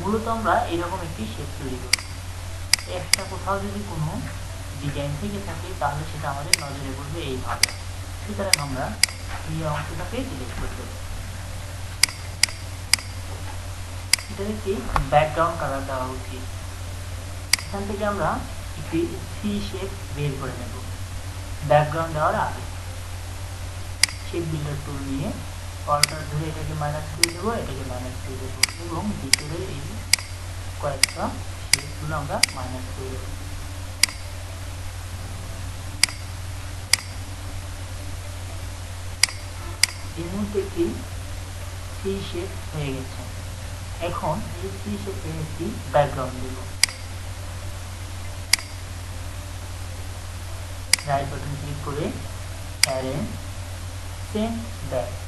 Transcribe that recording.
মূলত আমরা এরকম একটি শেপ তৈরি করব একটা কোথাও যদি কোনো ডিজাইন থেকে থাকে, তাহলে সেটা আমাদের নজরে পড়বে এইভাবে সুতরাং আমরা এই অংশটাকে ডিলিট করে দেবো। এটার একটি ব্যাকগ্রাউন্ড কালার দেওয়া উচিত। এখান থেকে আমরা একটি সি শেপ বের করে নেব। ব্যাকগ্রাউন্ড দেওয়ার আগে শেপ বিল্ডার টুল নিয়ে অল্টার ধরে এটাকে মাইনাস করে দেবো, এটাকে মাইনাস করে দেবো। এবং ভিতরে এই কয়েকটা শেপগুলো আমরা মাইনাস করে দেবো। এই মুহূর্তে একটি সি শেপ হয়ে গেছে। এখন এই সি শেপে একটি ব্যাকগ্রাউন্ড দেব রাইট বাটন ক্লিক করে অ্যারেঞ্জ সেন্ড ব্যাক